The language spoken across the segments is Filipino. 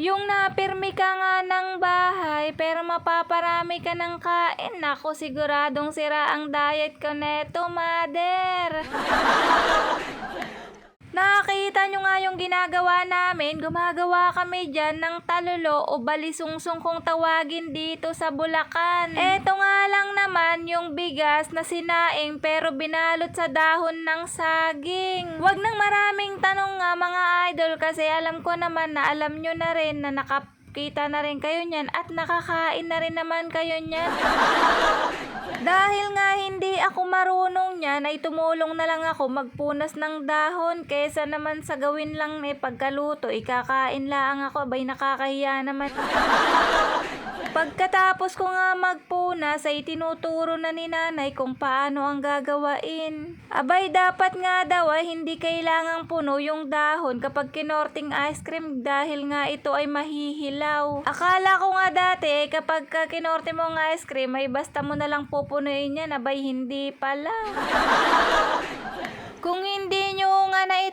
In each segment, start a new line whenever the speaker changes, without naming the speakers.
Yung napirmi ka nga ng bahay pero mapaparami ka ng kain. Nako, siguradong sira ang diet ko neto, mother. Nakita nyo nga yung ginagawa namin, gumagawa kami dyan ng talulo o balisungsong kung tawagin dito sa Bulacan. Eto nga lang naman yung bigas na sinaing pero binalot sa dahon ng saging. Huwag nang maraming tanong nga idol kasi alam ko naman na alam nyo na rin na nakakita na rin kayo niyan at nakakain na rin naman kayo niyan. Dahil nga hindi ako marunong niyan ay tumulong na lang ako magpunas ng dahon kesa naman sa gawin lang eh pagkaluto ikakain lang ako abay nakakahiya naman. Pagkatapos ko nga magpunas ay tinuturo na ni nanay kung paano ang gagawain. Abay dapat nga daw ay hindi kailangang puno yung dahon kapag kinorting ice cream dahil nga ito ay mahihilaw. Akala ko nga dati kapag ka kinorte mo ang ice cream ay basta mo na lang pupunuin yan abay hindi pala. Kung hindi nyo nga na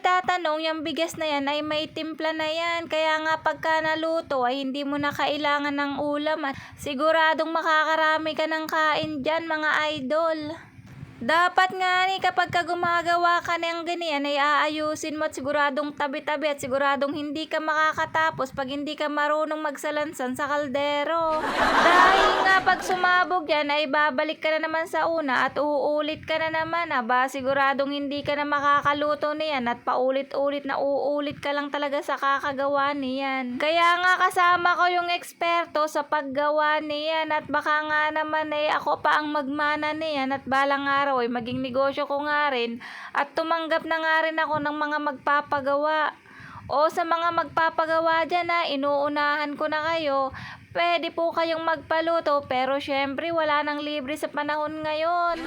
itatanong, yung bigas na yan ay may timpla na yan. Kaya nga pagka naluto ay hindi mo na kailangan ng ulam at siguradong makakarami ka ng kain dyan mga idol. Dapat nga ni kapag ka gumagawa ka ng ganyan ay aayusin mo at siguradong tabi-tabi at siguradong hindi ka makakatapos pag hindi ka marunong magsalansan sa kaldero. Dahil nga pag sumabog yan ay babalik ka na naman sa una at uulit ka na naman. Aba, siguradong hindi ka na makakaluto niyan at paulit-ulit na uulit ka lang talaga sa kakagawa niyan. Kaya nga kasama ko yung eksperto sa paggawa niyan at baka nga naman ay ako pa ang magmana niyan at balang araw ay maging negosyo ko nga rin at tumanggap na nga rin ako ng mga magpapagawa. O sa mga magpapagawa dyan na inuunahan ko na kayo, pwede po kayong magpaluto pero syempre wala nang libre sa panahon ngayon.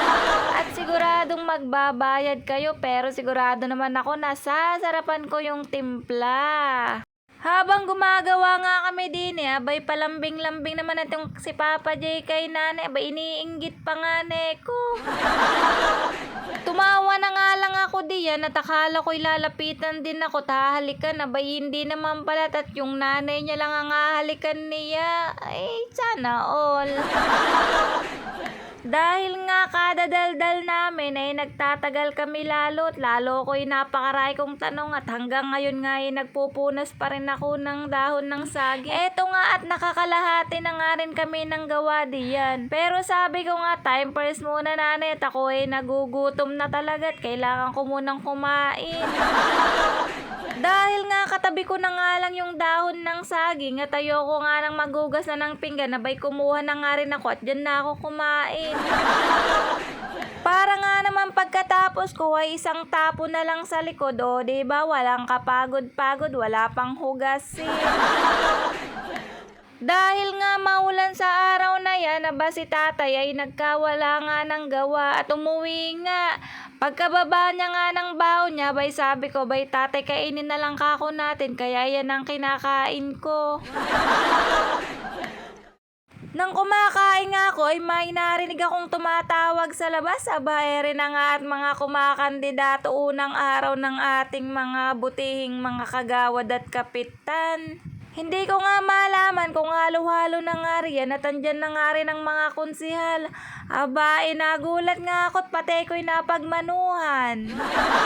At siguradong magbabayad kayo pero sigurado naman ako na sasarapan ko yung timpla. Habang gumagawa nga kami din eh, abay palambing-lambing naman natin si Papa J kay nanay, abay iniinggit pa nga ko. Tumawa na nga lang ako diyan at akala ko'y lalapitan din ako, tahalikan, abay hindi naman pala at yung nanay niya lang ang hahalikan niya. Ay, sana all. Dahil nga kada daldal namin ay nagtatagal kami lalo at lalo ko'y napakaray kong tanong at hanggang ngayon nga ay nagpupunas pa rin ako ng dahon ng saging. Eto nga at nakakalahati na nga rin kami ng gawa diyan. Pero sabi ko nga time first muna nanay at ako ay nagugutom na talaga at kailangan ko munang kumain. Dahil nga katabi ko na nga lang yung dahon ng saging at ayoko nga nang magugas na ng pinggan, nabay kumuha na nga rin ako at dyan na ako kumain. Para nga naman pagkatapos ko ay isang tapo na lang sa likod, o oh, diba walang kapagod-pagod, wala pang hugasin. Dahil nga maulan sa araw na yan, aba si tatay ay nagkawala nga ng gawa at umuwi nga. Pagkababa niya nga ng baon niya, bay sabi ko, bay tatay kainin na lang kako natin, kaya yan ang kinakain ko. Nang kumakain nga ako ay may narinig akong tumatawag sa labas. Aba, ere na nga at mga kumakandidato unang araw ng ating mga butihing mga kagawad at kapitan. Hindi ko nga malaman kung halo-halo na nga riyan at andyan na nga rin ang mga konsihal. Aba, inagulat nga ako at pati ko'y napagmanuhan.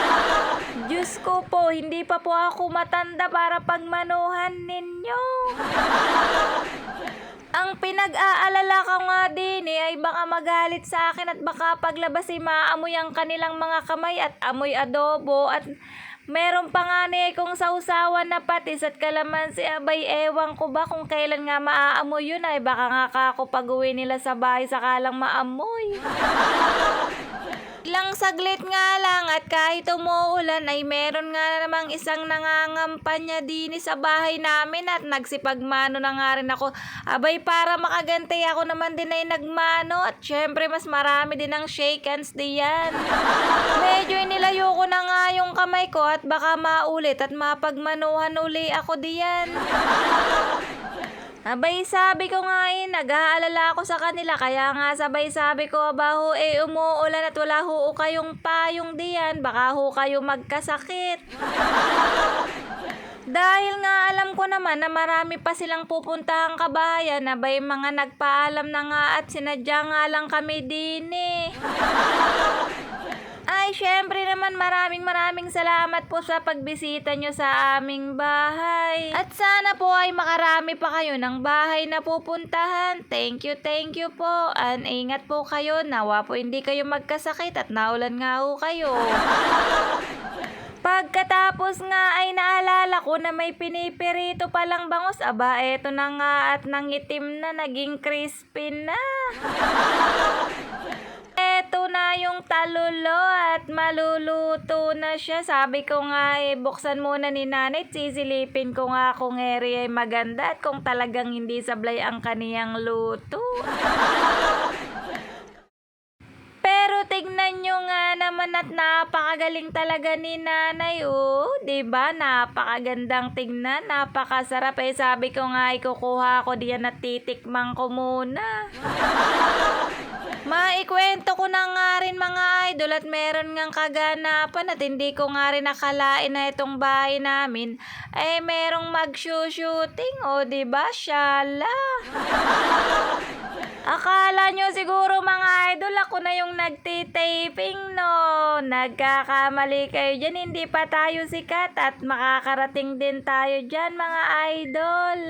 Diyos ko po, hindi pa po ako matanda para pagmanuhan ninyo. Ang pinag-aalala ko nga din eh, ay baka magalit sa akin at baka paglabas ay maamoy ang kanilang mga kamay at amoy adobo at meron pa nga ni kung sausawan na patis at kalamansi abay ewan ko ba kung kailan nga maaamoy yun ay baka nga kako pag uwi nila sa bahay sakalang maamoy. Lang saglit nga lang at kahit umuulan ay meron nga namang isang nangangampanya din sa bahay namin at nagsipagmano na nga rin ako. Abay para makagantay ako naman din ay nagmano at syempre mas marami din ang shake hands diyan. Medyo inilayo ko na nga yung kamay ko at baka maulit at mapagmanuhan uli ako diyan. Abay sabi ko nga eh, nag-aalala ako sa kanila kaya nga sabay sabi ko baho eh umuulan at wala ho kayong payong diyan baka ho kayo magkasakit. Dahil nga alam ko na naman na marami pa silang pupuntahang kabahayan na mga nagpaalam na nga at sinadya nga lang kami din eh. Ay, syempre naman maraming maraming salamat po sa pagbisita nyo sa aming bahay. At sana po ay makarami pa kayo ng bahay na pupuntahan. Thank you, thank you po. And ingat po kayo. Nawa po hindi kayo magkasakit at naulan nga ho kayo. Pagkatapos nga ay naalala ko na may pinipirito palang bangus. Aba, eto na nga at nangitim na, naging crispy na. Eto na yung talulo at maluluto na siya. Sabi ko nga eh, buksan muna ni nanay sisilipin ko nga kung area ay maganda at kung talagang hindi sablay ang kaniyang luto. Pero tignan nyo nga naman at napakagaling talaga ni nanay, oh. ba Napakagandang tignan, napakasarap. Eh, sabi ko nga, ikukuha ko diyan at titikman ko muna. Maikwento ko na nga rin mga idol at meron ngang kaganapan at hindi ko nga rin nakalain na itong bahay namin ay merong mag-shooting o di ba Shala? Akala nyo siguro mga idol ako na yung nagtitaping no. Nagkakamali kayo dyan, hindi pa tayo sikat at makakarating din tayo dyan mga idol.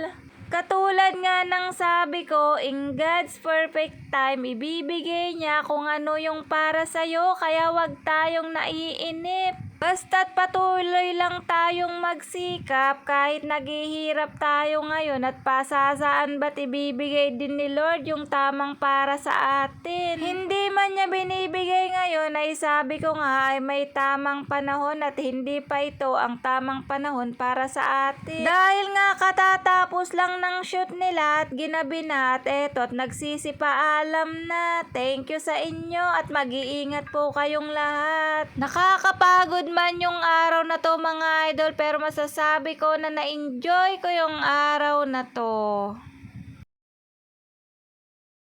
Katulad nga ng sabi ko, in God's perfect time, ibibigay niya kung ano yung para sa'yo, kaya wag tayong naiinip. Basta't patuloy lang tayong magsikap kahit naghihirap tayo ngayon at pasasaan ba't ibibigay din ni Lord yung tamang para sa atin. Hindi man niya binibigay ngayon ay sabi ko nga ay may tamang panahon at hindi pa ito ang tamang panahon para sa atin. Dahil nga katatapos lang ng shoot nila at ginabi na at eto at nagsisipaalam na. Thank you sa inyo at mag-iingat po kayong lahat. Nakakapagod man yung araw na to mga idol pero masasabi ko na na-enjoy ko yung araw na to.